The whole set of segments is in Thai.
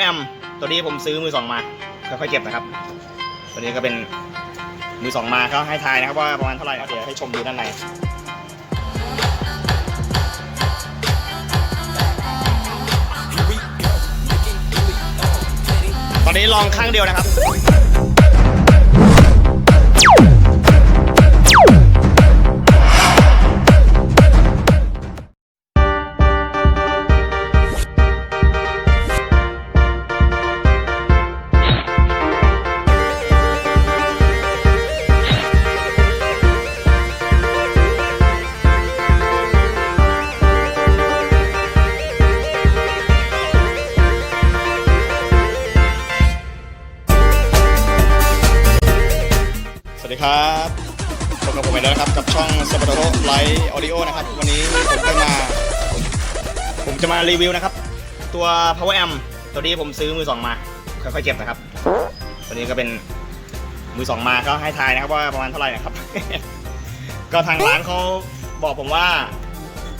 แอมตัวนี้ผมซื้อมือสองมาค่อยๆเก็บนะครับ ตัวนี้ก็เป็นมือสองมาเขาให้ทายนะครับว่าประมาณเท่าไหร่เดี๋ยวให้ชมดูด้านในตอนนี้ลองข้างเดียวนะครับ กับผมอีกแล้วนะครับ กับช่องสปาร์โตไลท์ออดิโอนะครับ วันนี้ผมก็มา ผมจะมารีวิวนะครับ ตัว power amp ตัวนี้ผมซื้อมือสองมา ค่อยๆเก็บนะครับ ตัวนี้ก็เป็นมือสองมาเขาให้ทายนะครับว่าประมาณเท่าไหร่นะครับ ก็ทางร้านเขาบอกผมว่า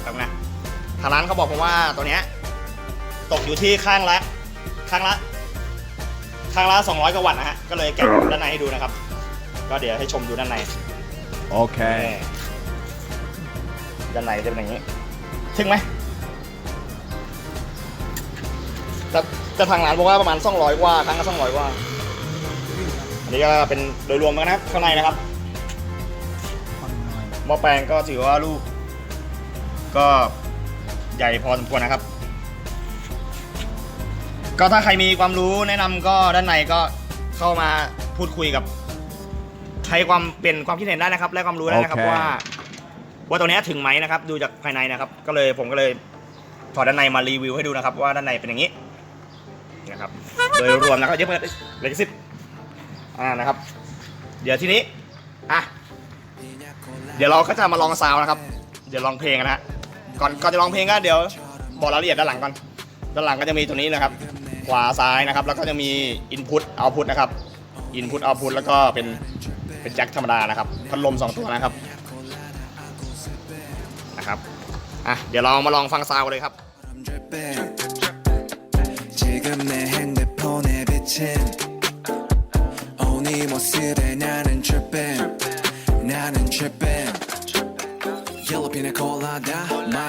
แบบนะทางร้านเขาบอกผมว่าตัวเนี้ยตกอยู่ที่ข้างละข้างละข้างละ200กว่าวัตต์นะฮะ ก็เลยแกะด้านในให้ดูนะครับ ก็เดี๋ยวให้ชมดูด้านใน Okay. ด้านในจะเป็นอย่างนี้ ถึงไหมจะจะทางร้านบอกว่าประมาณ200กว่าครั้งละ200กว่า อันนี้ก็เป็นโดยรวมกันนะครับข้างในนะครับหม้อแปลงก็ถือว่าลูก ก็ใหญ่พอสมควรนะครับ ก็ถ้าใครมีความรู้แนะนำก็ด้านในก็เข้ามาพูดคุยกับใช้ความเป็นความคิดเห็นได้นะครับ และความรู้ได้นะครับโอเคว่าว่าตัวเนี้ยถึงไหมนะครับ ดูจากภายในนะครับ ก็เลยผมก็เลยถอดด้านในมารีวิวให้ดูนะครับ ว่าด้านในเป็นอย่างนี้นะครับโดยรวมนะครับเยอะเปิดเลยสิบอ่านะครับ เดี๋ยวทีนี้อะเดี๋ยวเราก็จะมาลองซาวน์นะครับ เดี๋ยวลองเพลงกันนะฮะก่อนก่อนจะลองเพลงก็เดี๋ยวบอกรายละเอียดด้านหลังก่อนด้านหลังก็จะมีตัวนี้นะครับ ขวาซ้ายนะครับ แล้วก็จะมี input output นะครับ input output แล้วก็เป็น เป็นแจ็คธรรมดานะครับ พัดลม 2 ตัวนะครับ นะครับ อะ เดี๋ยวเรามาลองฟังซาวเลยครับ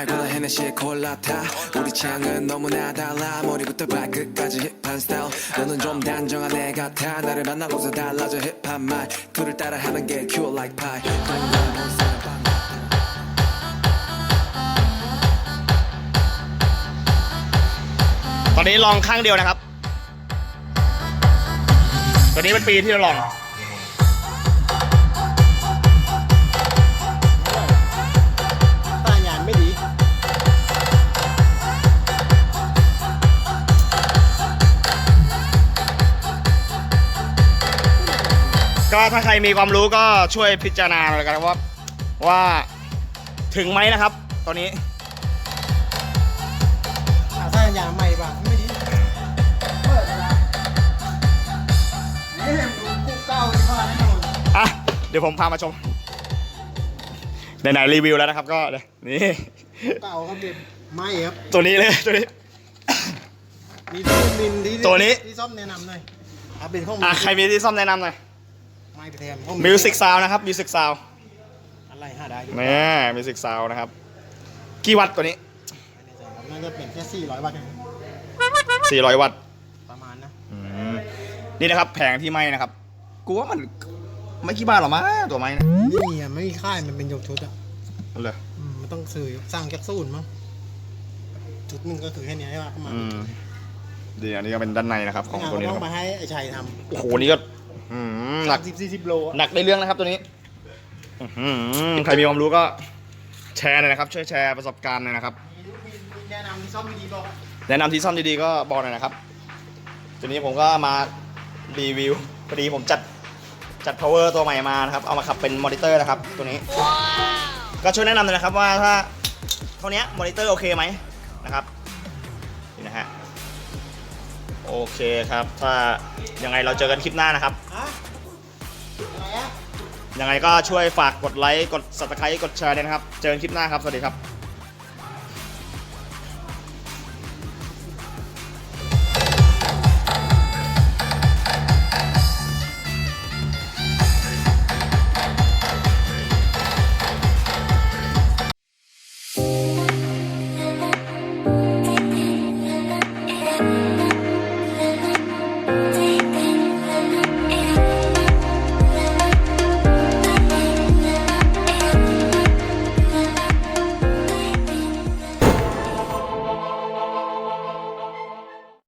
Yellow 드폰에 비친 오니 모습에 나는 trippin 나는 trippin 옐로핀에 콜라다 말보다 헤네시에 콜라타 우리 창은 너무나 달라 머리부터 발끝까지 힙한 스타일 너는 좀 단정한 애 같아 나를 만나고서 달라져 힙한 말 둘을 따라 하는 게 cute like pie 동그란 본 사람 방 ตอนนี้ลองข้างเดียวนะครับ ตัวนี้เป็นปีที่เราลอง ก็ถ้าใครมีความรู้ก็ช่วยพิจารณาหน่อยกันว่าว่าถึงไหมนะครับ ตอนนี้อ่าป้ายานใหม่ป่ะไม่ดีเปิดอะไรนี่เห็นดูกูเก้าที่ว่าแน่นอนอะ เดี๋ยวผมพามาชมไหนๆรีวิวแล้วนะครับ ก็เดี๋ยวนี่ เก้าครับเด็บไม่ครับ ตัวนี้เลยตัวนี้ มีที่มินที่ตัวนี้ ที่ซ่อมแนะนำหน่อยเอาเป็นข้องอะใครมีที่ซ่อมแนะนำหน่อย ไม่ไปแทนข้องมิวสิกซาวนะครับมิวสิกซาวอะไรห้าได้อยู่นี่มิวสิกซาวนะครับ กี่วัตต์ตัวนี้น่าจะเป็นแค่สี่ร้อยวัตต์เอง400 วัตต์ประมาณนะอืมนี่นะครับ แผงที่ไหม้นะครับกูว่ามันไม่กี่บาทหรอกมั้งตัวไม้เนะไม่มีอะไม่มีค่ายมันเป็นยกชุดอะเลยอืมมันต้องซื้อสร้างแคปซูลมั้งชุดหนึงก็คือแค่เนี้ยใช่ป่ะประมาณอืมดีอันนี้ก็เป็นด้านในนะครับ ของตัวนี้ต้นะองครับมาให้ไอ้ชัยทโอ้โหนี่ก็อืมำ หนักสิบสี่สิบโลอะหนักในเรื่องนะครับตัวนี้อื้อหือใครมีความรู้ก็แชร์หน่อยนะครับ ช่วยแชร์ประสบการณ์หน่อยนะครับ แนะนำที่ซ่อมดีๆบอกแนะนำที่ซ่อมดีๆก็บอกหน่อยนะครับตัวนี้ผมก็มารีวิวพอดีผมจัดจัด power ตัวใหม่มานะครับ เอามาขับเป็นมอนิเตอร์นะครับ ตัวนี้ ก็ช่วยแนะนำหน่อยนะครับว่าถ้าเท่านี้มอนิเตอร์โอเคไหมนะครับนี่นะฮะโอเคครับ ถ้ายังไงเราเจอกันคลิปหน้านะครับฮะอะไรอะ ยังไงก็ช่วยฝากกดไลค์ กด subscribe กดแชร์ด้วยนะครับ เจอกันคลิปหน้าครับ สวัสดีครับ